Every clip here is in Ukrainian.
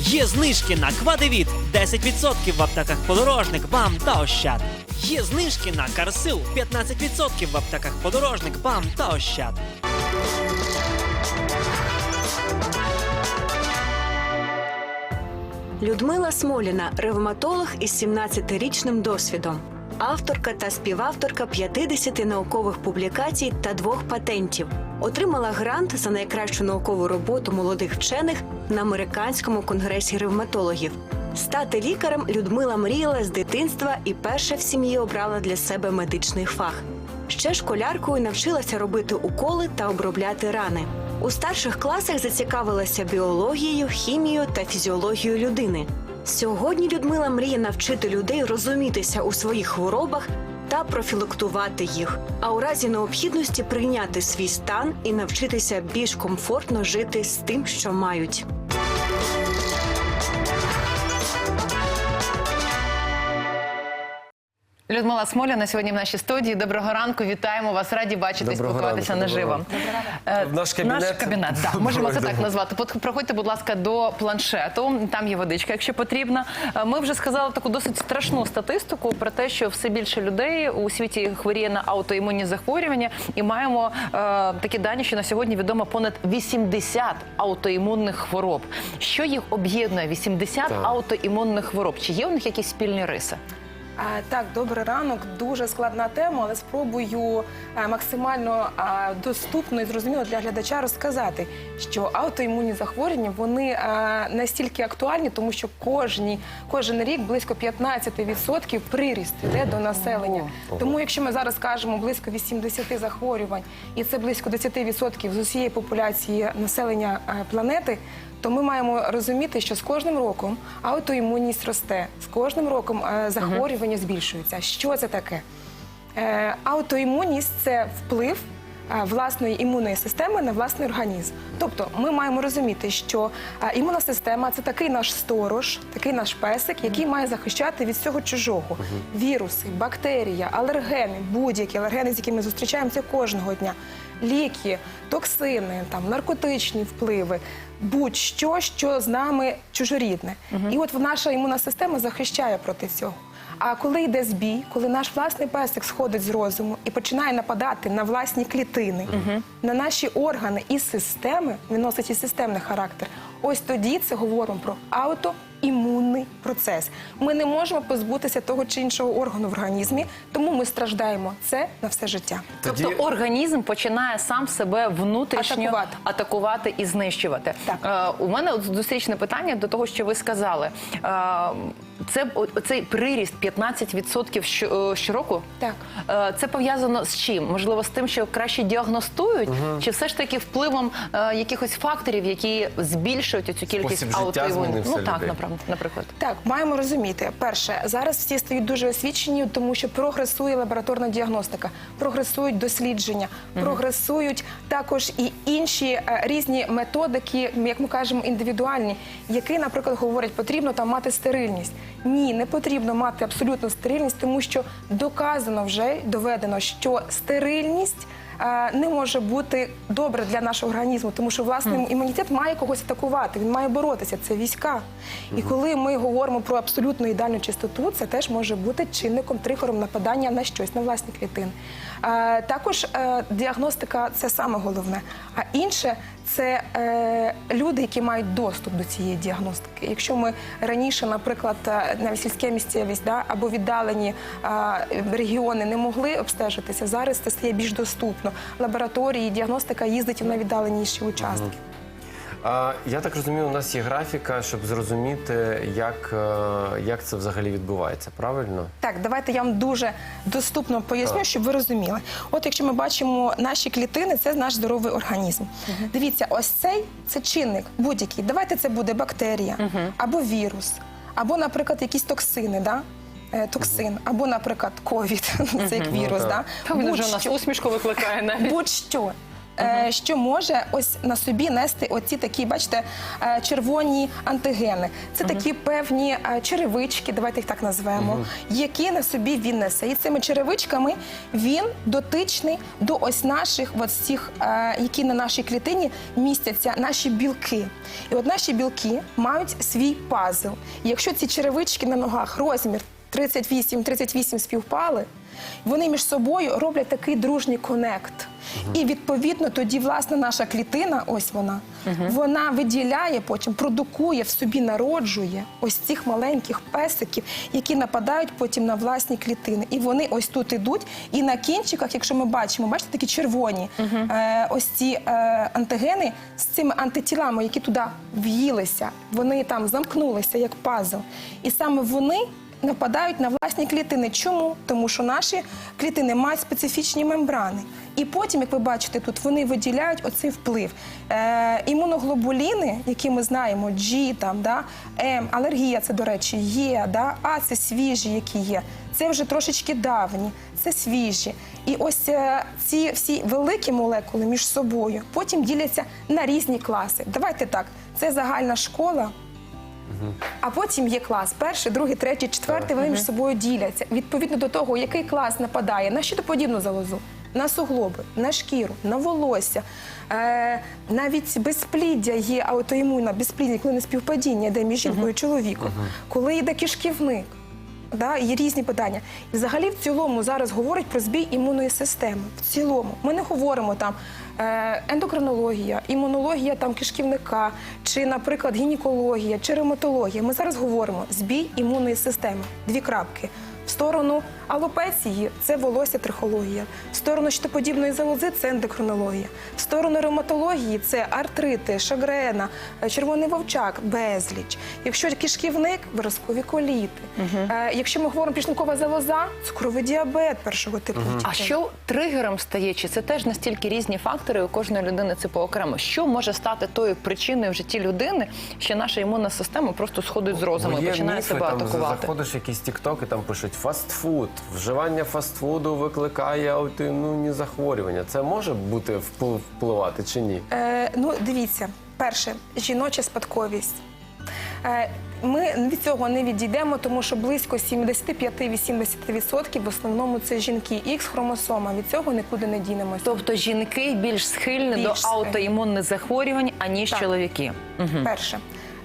Є знижки на Квадевіт 10% в аптеках Подорожник, БАМ та Ощад. Є знижки на Карсил 15% в аптеках Подорожник, БАМ та Ощад. Людмила Смоліна, ревматолог із 17-річним досвідом, авторка та співавторка 50 наукових публікацій та двох патентів. Отримала грант за найкращу наукову роботу молодих вчених на американському конгресі ревматологів. Стати лікарем Людмила мріяла з дитинства і перша в сім'ї обрала для себе медичний фах. Ще школяркою навчилася робити уколи та обробляти рани. У старших класах зацікавилася біологією, хімією та фізіологією людини. Сьогодні Людмила мріє навчити людей розумітися у своїх хворобах та профілактувати їх, а у разі необхідності прийняти свій стан і навчитися більш комфортно жити з тим, що мають. Людмила Смоляна сьогодні в нашій студії. Доброго ранку, вітаємо вас. Раді бачити, Доброго спілкуватися ранку, наживо. Е, В наш кабінет. Наш кабінет, так, можемо це так назвати. Проходьте, будь ласка, до планшету. Там є водичка, якщо потрібно. Е, Ми вже сказали таку досить страшну статистику про те, що все більше людей у світі хворіє на аутоімунні захворювання, і маємо е, такі дані, що на сьогодні відомо понад 80 аутоімунних хвороб. Що їх об'єднує? 80 Так. аутоімунних хвороб. Чи є у них якісь спільні риси? Так, добрий ранок. Дуже складна тема, але спробую е, максимально доступно і зрозуміло для глядача розказати, що аутоімунні захворювання вони е, настільки актуальні, тому що кожні, кожен рік близько 15% приріст йде до населення. Тому, якщо ми зараз кажемо близько 80 захворювань, і це близько 10% з усієї популяції населення е, планети. То ми маємо розуміти, що з кожним роком аутоімунність росте, з кожним роком е, захворювання збільшуються. Що це таке? Е, аутоімунність це вплив е, власної імунної системи на власний організм. Тобто ми маємо розуміти, що імунна система це такий наш сторож, такий наш песик, який має захищати від всього чужого. Віруси, бактерія, алергени, будь-які алергени, з якими ми зустрічаємося кожного дня. Ліки, токсини, там наркотичні впливи, будь-що, що з нами чужорідне. І от наша імунна система захищає проти цього. А коли йде збій, коли наш власний песик сходить з розуму і починає нападати на власні клітини, на наші органи і системи, він носить і системний характер. Ось тоді це говоримо про аутоімунний процес. Ми не можемо позбутися того чи іншого органу в організмі, тому ми страждаємо це на все життя. Тоді- Тобто організм починає сам себе внутрішньо Атакувати. атакувати і знищувати. Так. Е, у мене зустрічне питання до того, що ви сказали. Е, це цей приріст 15% що- е, щороку. Так. Е, це пов'язано з чим? Можливо, з тим, що краще діагностують, чи все ж таки впливом е, якихось факторів, які збільшують цю кількість Спосіб життя аутоімунних? змінився Ну так, людей. наприклад. Так, маємо розуміти. Перше, зараз всі стають дуже освічені, тому що прогресує лабораторна діагностика, прогресують дослідження, прогресують також і інші е, різні методики, як ми кажемо, індивідуальні, які, наприклад, говорять, потрібно там мати стерильність. Ні, не потрібно мати абсолютну стерильність, тому що доказано вже доведено, що стерильність. е, Не може бути добре для нашого організму, тому що власний імунітет має когось атакувати, він має боротися. Це війська. І коли ми говоримо про абсолютну ідеальну чистоту, це теж може бути чинником тригером нападання на щось, на власні клітини. Е, Також е, діагностика це саме головне. А інше це е, люди, які мають доступ до цієї діагностики. Якщо ми раніше, наприклад, на навіть сільська місцевість да, або віддалені е, регіони не могли обстежитися, зараз це стає більш доступно. Лабораторії, діагностика їздить на віддаленіші участки. Я так розумію, у нас є графіка, щоб зрозуміти, як, е, як це взагалі відбувається, правильно? Так, давайте я вам дуже доступно поясню, Так. щоб ви розуміли. От якщо ми бачимо наші клітини, це наш здоровий організм. Дивіться, ось цей це чинник будь-який. Давайте це буде бактерія або вірус, або, наприклад, якісь токсини. Да? Е, Токсин, або, наприклад, ковід, це як вірус, так. да? Вже нас Будь-що. викликає навіть. будь-що. Е, що може ось на собі нести оці такі, бачите, е, червоні антигени. Це такі певні е, черевички, давайте їх так назвемо, які на собі він несе. І цими черевичками він дотичний до ось наших, от цих, е, які на нашій клітині містяться, наші білки. І от наші білки мають свій пазл. І якщо ці черевички на ногах розмір 38-38 співпали, вони між собою роблять такий дружній конект. І відповідно тоді власне наша клітина, ось вона, вона виділяє потім, продукує в собі, народжує ось цих маленьких песиків, які нападають потім на власні клітини. І вони ось тут ідуть. І на кінчиках, якщо ми бачимо, бачите, такі червоні е, ось ці е, антигени з цими антитілами, які туди в'їлися, вони там замкнулися як пазл. І саме вони нападають на власні клітини. Чому? Тому що наші клітини мають специфічні мембрани. І потім, як ви бачите, тут вони виділяють оцей вплив. Е, імуноглобуліни, які ми знаємо, G, там, да, М, алергія, це, до речі, є, да, А це свіжі, які є. Це вже трошечки давні, це свіжі. І ось е, ці всі великі молекули між собою потім діляться на різні класи. Давайте так, це загальна школа. А потім є клас перший, другий, третій, четвертий. Вони між собою діляться. Відповідно до того, який клас нападає на щитоподібну залозу, на суглоби, на шкіру, на волосся. Е, навіть безпліддя є аутоімунна безпліддя, коли не співпадіння, де між жінкою і чоловіком, коли йде кишківник. Да, є різні питання. І взагалі в цілому зараз говорять про збій імунної системи. В цілому ми не говоримо там ендокринологія, імунологія там кишківника, чи, наприклад, гінекологія, чи ревматологія. Ми зараз говоримо збій імунної системи. Дві крапки. В сторону алопеції це волосся трихологія, в сторону щитоподібної залози це ендокринологія, в сторону ревматології це артрити, шагрена, е, червоний вовчак, безліч. Якщо кишківник, виразкові коліти. Е, якщо ми говоримо пішникова залоза, цукровий діабет першого типу. А що тригером стає? Чи це теж настільки різні фактори у кожної людини це поокремо? Що може стати тою причиною в житті людини, що наша імунна система просто сходить з розуму і починає міфи, себе там атакувати? Заходиш якісь тіктоки, там пишуть фастфуд. Вживання фастфуду викликає аутоімунні захворювання. Це може бути вплив- впливати чи ні? Е, ну, дивіться, перше, жіноча спадковість. Е, ми від цього не відійдемо, тому що близько 75-80% в основному це жінки. Ікс хромосома. Від цього нікуди не дінемося. Тобто жінки більш схильні Більш до схильні. аутоімунних захворювань, аніж Так. чоловіки. Перше.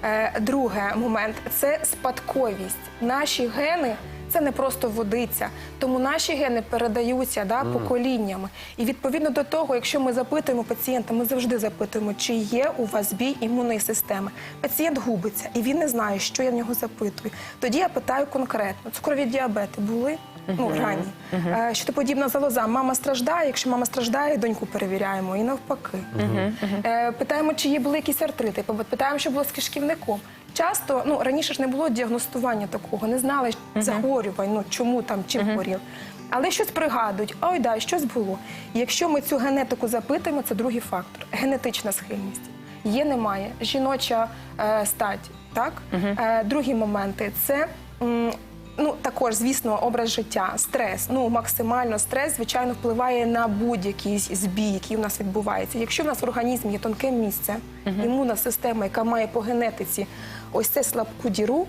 Е, Друге момент це спадковість. Наші гени це не просто водиця, тому наші гени передаються да, поколіннями. І відповідно до того, якщо ми запитуємо пацієнта, ми завжди запитуємо, чи є у вас збій імунної системи. Пацієнт губиться, і він не знає, що я в нього запитую. Тоді я питаю конкретно: цукрові діабети були? Ну, ранні. Е, Що то подібна залоза. Мама страждає. Якщо мама страждає, доньку перевіряємо і навпаки. Е, Питаємо, чи є були якісь артрити. Питаємо, що було з кишківником. Часто, ну раніше ж не було діагностування такого, не знали захворювань, ну чому там чим хворів. Але щось пригадують, ой, да, щось було. Якщо ми цю генетику запитуємо, це другий фактор генетична схильність. Є, немає. Жіноча е, стать, так? Е, другі моменти це. м, Ну, також, звісно, образ життя, стрес. Ну, максимально стрес, звичайно, впливає на будь-який збій, який у нас відбувається. Якщо в нас в організмі є тонке місце, імунна система, яка має по генетиці ось це слабку діру,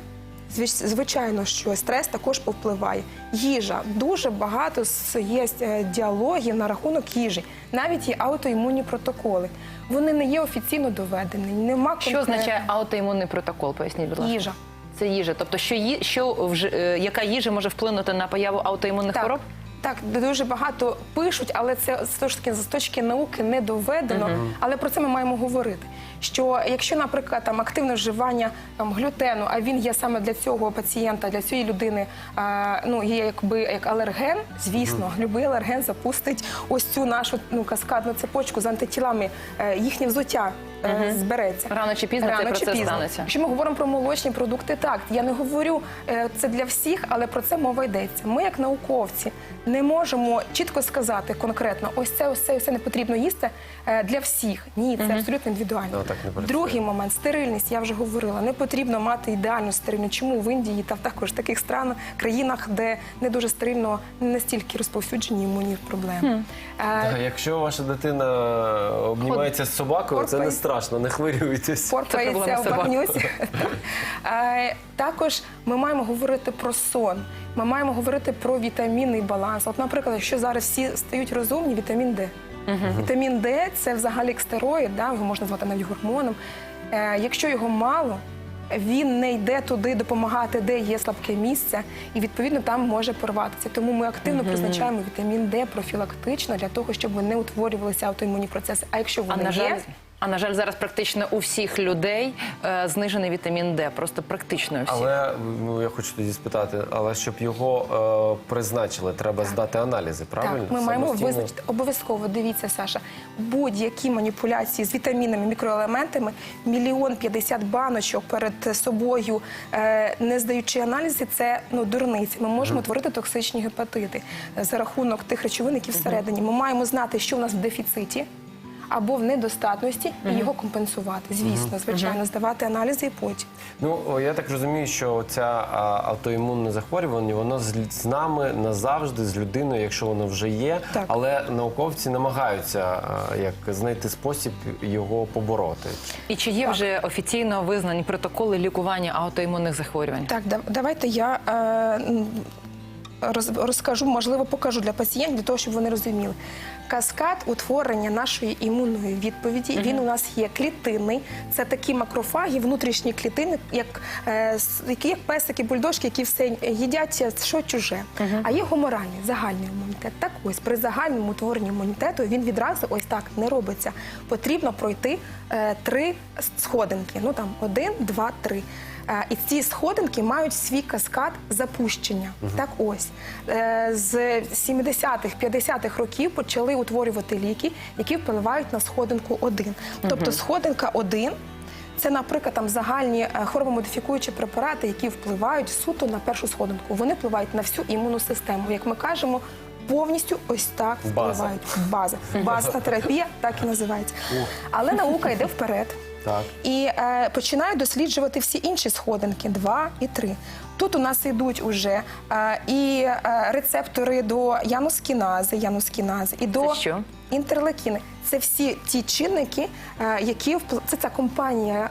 звич- звичайно, що стрес також повпливає. Їжа дуже багато є е, діалогів на рахунок їжі. Навіть є аутоімунні протоколи. Вони не є офіційно доведені. Нема Що конкретно- означає аутоімунний протокол? Поясніть, будь ласка. їжа? Це їжа. Тобто, що ї, що вж- е, яка їжа може вплинути на появу аутоімунних хвороб? Так, дуже багато пишуть, але це з точки з точки науки не доведено. Але про це ми маємо говорити. Що якщо, наприклад, там активне вживання там, глютену, а він є саме для цього пацієнта, для цієї людини, а, ну є якби як алерген, звісно, любий алерген запустить ось цю нашу ну каскадну цепочку з антитілами, е, їхнє взуття. е, Збереться Рано чи пізно цей Рано чи процес пізно. станеться. Якщо ми говоримо про молочні продукти, так я не говорю е, це для всіх, але про це мова йдеться. Ми, як науковці, не можемо чітко сказати конкретно, ось це, ось це, ось це не потрібно їсти е, для всіх. Ні, це абсолютно індивідуально. Так так не працює. Другий момент стерильність. Я вже говорила. Не потрібно мати ідеальну стерильність. Чому в Індії та в також таких странах, країнах, де не дуже стерильно, не настільки розповсюджені імунні проблеми. Е, Та, Якщо ваша дитина обнімається з собакою, це не страшно, не хвилюйтесь. порпається в багнюці. Е, Також ми маємо говорити про сон. Ми маємо говорити про вітамінний баланс. От, наприклад, якщо зараз всі стають розумні, вітамін Д. Вітамін Д це взагалі екстероїд, да, його можна звати навіть гормоном. Е, Якщо його мало, він не йде туди допомагати, де є слабке місце, і відповідно там може порватися. Тому ми активно призначаємо вітамін Д профілактично для того, щоб не утворювалися аутоімунні процеси. А якщо вони є, а на жаль, зараз практично у всіх людей е, знижений вітамін Д. Просто практично у всіх. Але ну я хочу тоді спитати, але щоб його е, призначили, треба здати аналізи, правильно? Так, ми маємо Самостійно? визначити обов'язково. Дивіться, Саша, будь-які маніпуляції з вітамінами, мікроелементами, мільйон п'ятдесят баночок перед собою, е, не здаючи аналізи, це ну дурниці. Ми можемо творити токсичні гепатити за рахунок тих речовин, які всередині. Ми маємо знати, що у нас в дефіциті. Або в недостатності і його компенсувати. Звісно, звичайно, здавати аналізи і потім. Ну я так розумію, що ця автоімунне захворювання, воно з, нами назавжди, з людиною, якщо воно вже є. Так. Але науковці намагаються як знайти спосіб його побороти. І чи є вже офіційно визнані протоколи лікування аутоімунних захворювань? Так, давайте я е, розкажу, можливо, покажу для пацієнтів, для того, щоб вони розуміли. Каскад утворення нашої імунної відповіді він у нас є клітинний. Це такі макрофаги, внутрішні клітини, як, е, які як песики, бульдожки, які все їдять е, що чуже. А є гуморальний, загальний імунітет. Так ось при загальному утворенні імунітету він відразу ось так не робиться. Потрібно пройти е, три сходинки. Ну там один, два, три. Е, І ці сходинки мають свій каскад запущення. Так ось Е, з 70-х, 50-х років почали утворювати ліки, які впливають на сходинку 1. Тобто сходинка 1 це, наприклад, там загальні е, хворобомодифікуючі препарати, які впливають суто на першу сходинку. Вони впливають на всю імунну систему. Як ми кажемо, повністю ось так База. впливають. База. Базна терапія так і називається. Але наука йде вперед. Так. І е, починають досліджувати всі інші сходинки два і три. Тут у нас йдуть уже е, і е, рецептори до янускінази, янускінази, і до що? інтерлекіни. Це всі ті чинники, е, які це ця компанія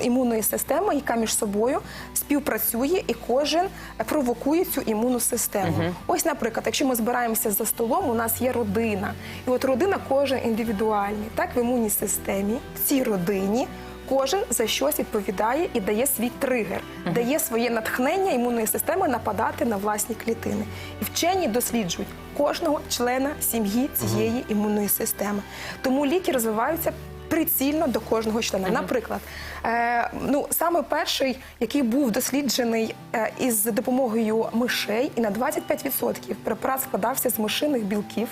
е, імунної системи, яка між собою співпрацює і кожен провокує цю імунну систему. Ось, наприклад, якщо ми збираємося за столом, у нас є родина, і от родина кожен індивідуальний. Так в імунній системі в цій родині. Кожен за щось відповідає і дає свій тригер, дає своє натхнення імунної системи нападати на власні клітини. І вчені досліджують кожного члена сім'ї цієї імунної системи. Тому ліки розвиваються прицільно до кожного члена. Наприклад, е, ну саме перший, який був досліджений е, із допомогою мишей, і на 25% препарат складався з мишиних білків,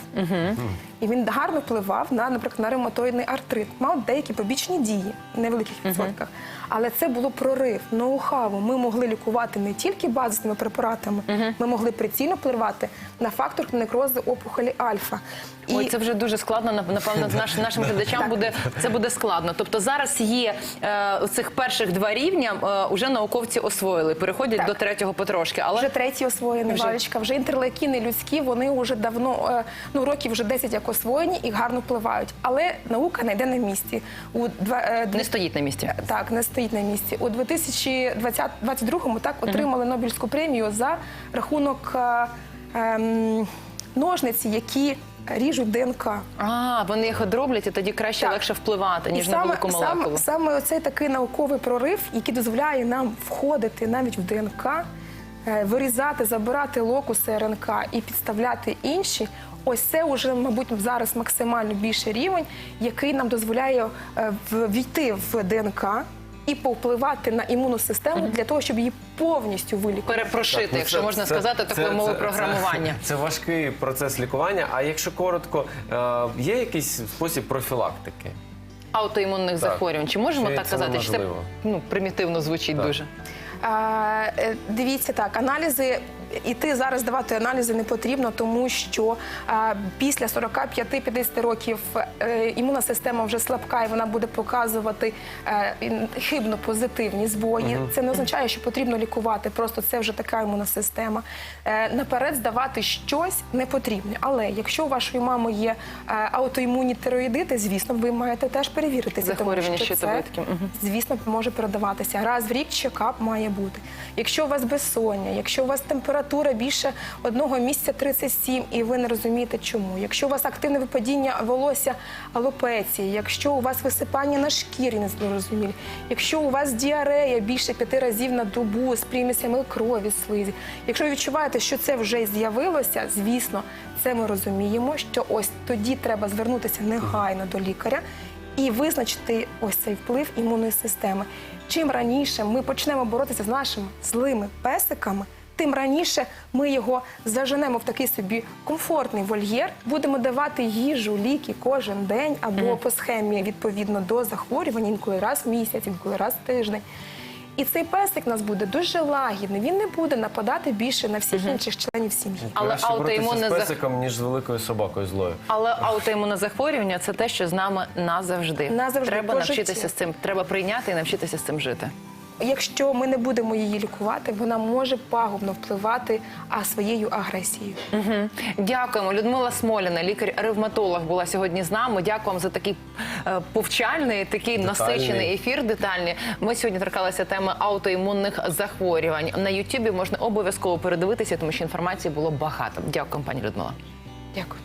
і він гарно впливав на, наприклад, на ревматоїдний артрит. Мав деякі побічні дії в невеликих відсотках. Але це було прорив, ноу-хау. Ми могли лікувати не тільки базовими препаратами, ми могли прицільно впливати на фактор некрозу опухолі альфа. Ой, це вже дуже складно. нап- Напевно, наш, нашим глядачам буде це буде складно. Тобто зараз є е, цих перших два рівня, е, уже науковці освоїли, переходять Так. до третього потрошки. Але Вже третій освоєний Вже. Валечка, вже інтерлекіни людські, вони вже давно, е, ну років вже 10 як освоєні і гарно впливають. Але наука не йде на місці. У два, е, не стоїть на місці. Так, не стоїть на місці. У 2022-му так отримали Нобелівську премію за рахунок е, ем, ножниці, які ріжуть ДНК. А, вони їх одроблять, і тоді краще Так. легше впливати, ніж І на велику молекулу. Саме, саме оцей такий науковий прорив, який дозволяє нам входити навіть в ДНК, е, вирізати, забирати локуси РНК і підставляти інші. Ось це вже, мабуть, зараз максимально більший рівень, який нам дозволяє е, війти в ДНК і повпливати на імунну систему для того, щоб її повністю вилікувати. Перепрошити, Ну, якщо це- можна це- сказати, це- такою це- мовою це- програмування. Це, важкий процес лікування. А якщо коротко, е, є якийсь спосіб профілактики? Аутоімунних захворювань. Чи можемо Чи так це казати? Чи це неможливо? ну, примітивно звучить Так. дуже? А, е, Дивіться так, аналізи іти зараз давати аналізи не потрібно, тому що після 45-50 років е, імунна система вже слабка і вона буде показувати е, хибно позитивні збої. Це не означає, що потрібно лікувати. Просто це вже така імунна система. Е, наперед здавати щось не потрібно. Але якщо у вашої мами є аутоімунні тироїдити, звісно, ви маєте теж перевіритися. тому Захворювання що це, звісно, може передаватися. Раз в рік чекап має бути. Якщо у вас безсоння, якщо у вас температура більше одного місяця 37 і ви не розумієте чому, якщо у вас активне випадіння волосся алопеції, якщо у вас висипання на шкірі не зрозумілі, якщо у вас діарея більше п'яти разів на добу з примісями крові, слизі, якщо ви відчуваєте, що це вже з'явилося, звісно, це ми розуміємо, що ось тоді треба звернутися негайно до лікаря і визначити ось цей вплив імунної системи. Чим раніше ми почнемо боротися з нашими злими песиками, тим раніше ми його заженемо в такий собі комфортний вольєр, будемо давати їжу, ліки кожен день або по схемі відповідно до захворювань, інколи раз в місяць, інколи раз в тиждень. І цей песик у нас буде дуже лагідний. Він не буде нападати більше на всіх інших членів сім'ї. Але аутоімунне з зах- песиком, ніж з великою собакою злою. Але аутоімунне захворювання це те, що з нами назавжди. Назавжди, Треба навчитися життю. з цим. Треба прийняти і навчитися з цим жити. Якщо ми не будемо її лікувати, вона може пагубно впливати а, своєю агресією. Мгм. Дякуємо. Людмила Смоліна, лікар-ревматолог, була сьогодні з нами. Дякуємо за такий е, повчальний, такий Детальний. насичений ефір. Детальний. Ми сьогодні торкалися теми аутоімунних захворювань. На Ютубі можна обов'язково передивитися, тому що інформації було багато. Дякуємо, пані Людмила. Дякую.